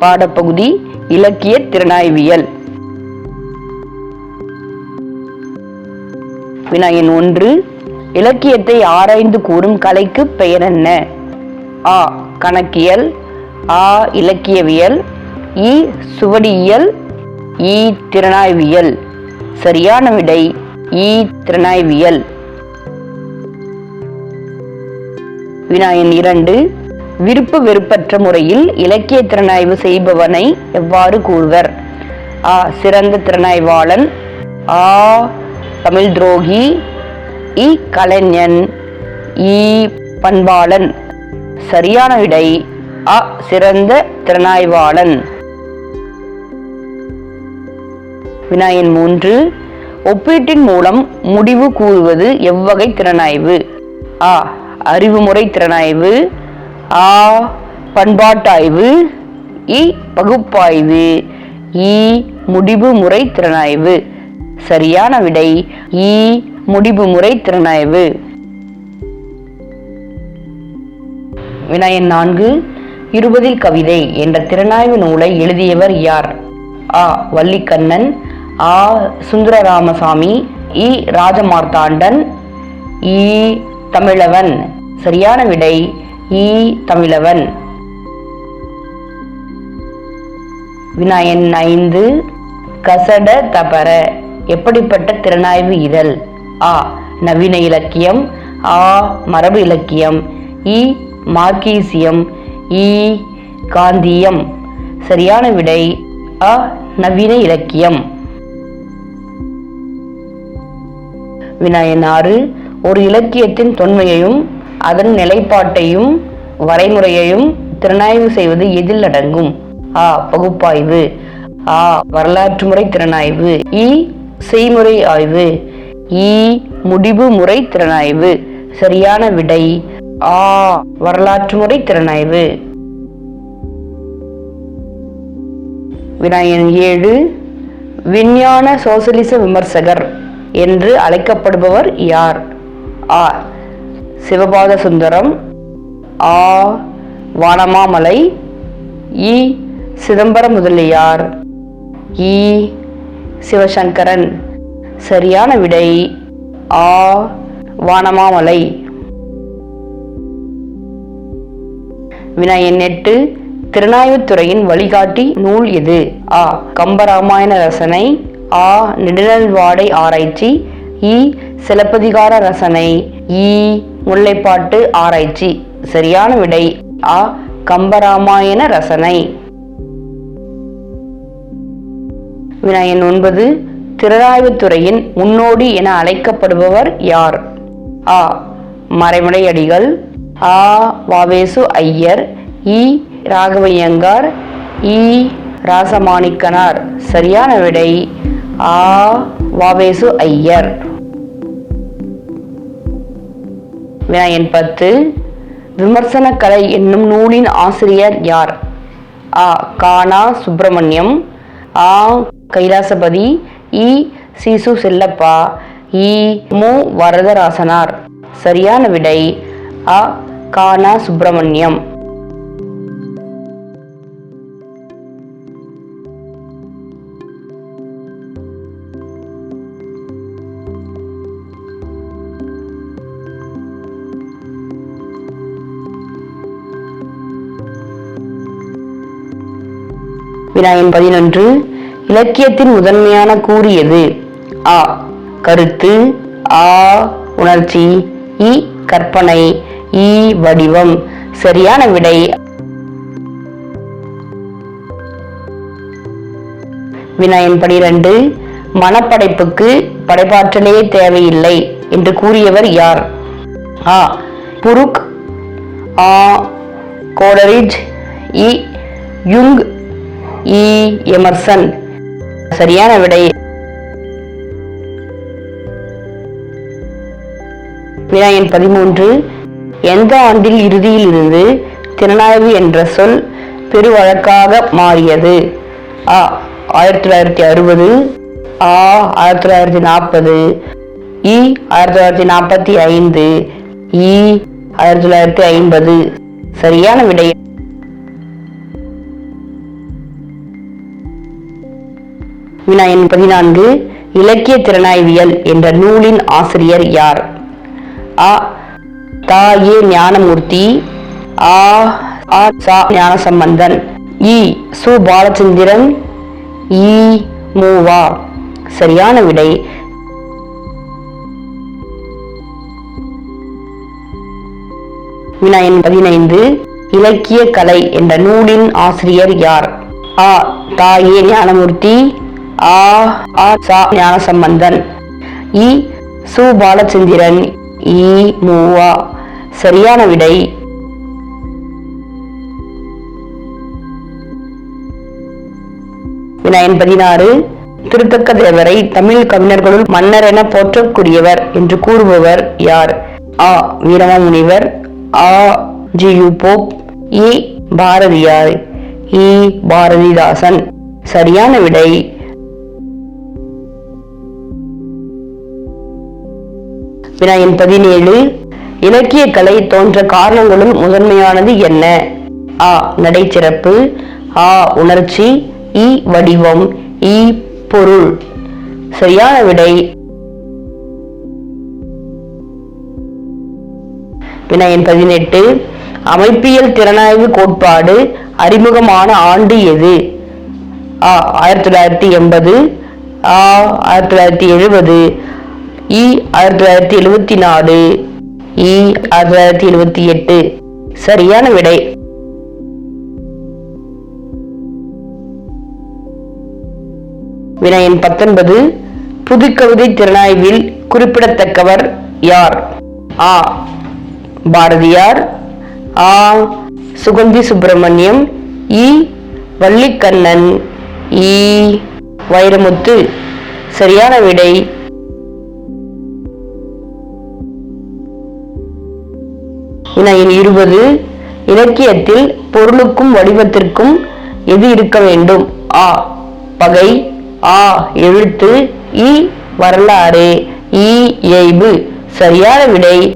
பாடப்பகுதி இலக்கிய திறனாய்வியல். வினாயின் ஒன்று இலக்கியத்தை ஆராய்ந்து கூறும் கலைக்கு பெயர் என்ன? ஆ கணக்கியல் ஆ இலக்கியவியல் இ சுவடியியல் இ திறனாய்வியல். சரியான விடை இ திறனாய்வியல். வினாயின் இரண்டு விருப்பு வெறுப்பற்ற முறையில் இலக்கிய திறனாய்வு செய்பவனை எவ்வாறு கூறுவர்? ஆ. சிறந்த திறனாய்வாளன். ஆ. தமிழ் துரோகி. இ. கலைஞன். இ. பண்பாளன். சரியான விடை அ. சிறந்த திறனாய்வாளன். வினாயன் மூன்று. ஒப்பீட்டின் மூலம் முடிவு கூறுவது எவ்வகை திறனாய்வு? ஆ. அறிவுமுறை திறனாய்வு. ஆ பண்பாட்டாய்வு. இ பகுப்பாய்வு. இ முடிவு முறை திறனாய்வு. சரியான விடை இ முடிவு முறை திறனாய்வு. வினாயன் நான்கு இருபதில் கவிதை என்ற திறனாய்வு நூலை எழுதியவர் யார்? ஆ வள்ளிக்கண்ணன். ஆ சுந்தரராமசாமி. இ ராஜமார்த்தாண்டன். இ தமிழவன். சரியான விடை இ தமிழவன். வினாயன் ஐந்து கசட தபர. எப்படிப்பட்ட திறனாய்வு இதழ்? ஆ நவீன இலக்கியம். ஆ மரபு இலக்கியம். இ மார்க்கீசியம் இ காந்தியம். சரியான விடை அ நவீன இலக்கியம். வினாயன் ஆறு ஒரு இலக்கியத்தின் தொன்மையையும் அதன் நிலைப்பாட்டையும் வரைமுறையையும் திறனாய்வு செய்வது எதில் அடங்கும்? ஆ பகுப்பாய்வு. ஆ வரலாற்று முறை திறனாய்வு. இ செய்முறை ஆய்வு. இ முடிவு முறை திறனாய்வு. சரியான விடை. ஆ வரலாற்று முறை திறனாய்வு. வினாயன் ஏழு விஞ்ஞான சோசலிச விமர்சகர் என்று அழைக்கப்படுபவர் யார்? ஆ சிவபாத சுந்தரம் ஆ வானமாமலை இ சிதம்பரம் முதலியார் இ சிவசங்கரன். சரியான விடை ஆ வானமாமலை. வினாயன் எட்டு திறனாய்வுத்துறையின் வழிகாட்டி நூல் எது? ஆ கம்பராமாயண ரசனை ஆ நெடுநல்வாடை ஆராய்ச்சி இ சிலப்பதிகார ரசனை இ முல்லைப்பாட்டு ஆராய்ச்சி. சரியான விடை ஆ கம்பராமாயண ரசனை. வினாயன் ஒன்பது திறனாய்வுத்துறையின் முன்னோடி என அழைக்கப்படுபவர் யார்? ஆ மறைமலை அடிகள் ஆ வாவேசு ஐயர். இ. ராகவையங்கார் இ. ராசமாணிக்கனார். சரியான விடை ஆ வாவேசு ஐயர். வினாயன் பத்து. விமர்சன கலை என்னும் நூலின் ஆசிரியர் யார்? ஆ. கானா சுப்பிரமணியம். ஆ. கைலாசபதி. இ. சிசு செல்லப்பா. இ. மு. வரதராசனார். சரியான விடை. அ. கானா சுப்பிரமணியம். வினாயன் பதினொன்று. இலக்கியத்தின் முதன்மையான கூறியது ஆ கருத்து. ஆ உணர்ச்சி. இ கற்பனை. இ வடிவம். சரியான விடை. வினாயன் பனிரெண்டு. மனப்படைப்புக்கு படைப்பாற்றலே தேவையில்லை என்று கூறியவர் யார்? ஆ புருக். ஆ கோடரிஜ் இ யுங். இ எமர்சன். சரியான விடை. வினாயன் பதிமூன்று. எந்த ஆண்டில் இறுதியில் இருந்து திறனாய்வு என்ற சொல் பெருவழக்காக மாறியது? ஆ ஆயிரத்தி தொள்ளாயிரத்தி அறுபது. ஆ ஆயிரத்தி தொள்ளாயிரத்தி நாற்பது. இ ஆயிரத்தி தொள்ளாயிரத்தி நாற்பத்தி ஐந்து. இ ஆயிரத்தி தொள்ளாயிரத்தி ஐம்பது. சரியான விடை. வினா எண் பதினான்கு இலக்கிய திறனாய்வியல் என்ற நூலின் ஆசிரியர் யார்? அ. தா. ஏ. ஞானமூர்த்தி ஆ. ஆ. சா. ஞானசம்பந்தன் இ. சு. பாலச்சந்திரன் இ. மூவா. சரியான விடை. வினா எண் பதினைந்து இலக்கிய கலை என்ற நூலின் ஆசிரியர் யார்? ஆ தா. ஏ. ஞானமூர்த்தி ஆ ஆ சா ஞானசம்பந்தன். இ சு பாலச்சந்திரன். இ மூவா சரியான விடை. வினாயன் பதினாறு. திருத்தக்க தேவரை தமிழ் கவிஞர்களுள் மன்னர் என போற்றக்கூடியவர் என்று கூறுபவர் யார்? ஆ வீரமாமுனிவர். ஆ ஜி யு போப். இ பாரதியார். இ பாரதிதாசன். சரியான விடை. வினாயன் பதினேழு. இலக்கிய கலை தோன்ற காரணங்களுள் முதன்மையானது என்ன? ஆ நடைச்சிறப்பு. ஆ உணர்ச்சி. இ வடிவம். இ பொருள். சரியான விடை. வினாயன் பதினெட்டு. அமைப்பியல் திறனாய்வு கோட்பாடு அறிமுகமான ஆண்டு எது? ஆ ஆயிரத்தி தொள்ளாயிரத்தி எண்பது. ஆ ஆயிரத்தி தொள்ளாயிரத்தி எழுபது. இ ஆயிரத்தி தொள்ளாயிரத்தி எழுபத்தி நாலு. இ ஆயிரத்தி தொள்ளாயிரத்தி எழுபத்தி எட்டு. சரியான விடை. வினயன் பத்தொன்பது. புதுக்கவிதை திறனாய்வில் குறிப்பிடத்தக்கவர் யார்? ஆ. பாரதியார். ஆ. சுகந்தி சுப்பிரமணியம். இ. வள்ளிக்கண்ணன். இ. வைரமுத்து. சரியான விடை. வினாயின் இருபது. இலக்கியத்தில் பொருளுக்கும் வடிவத்திற்கும் எது இருக்க வேண்டும்? ஆ. பகை. ஆ. எழுத்து. இ. வரலாறு. இ. இயைபு சரியான விடை.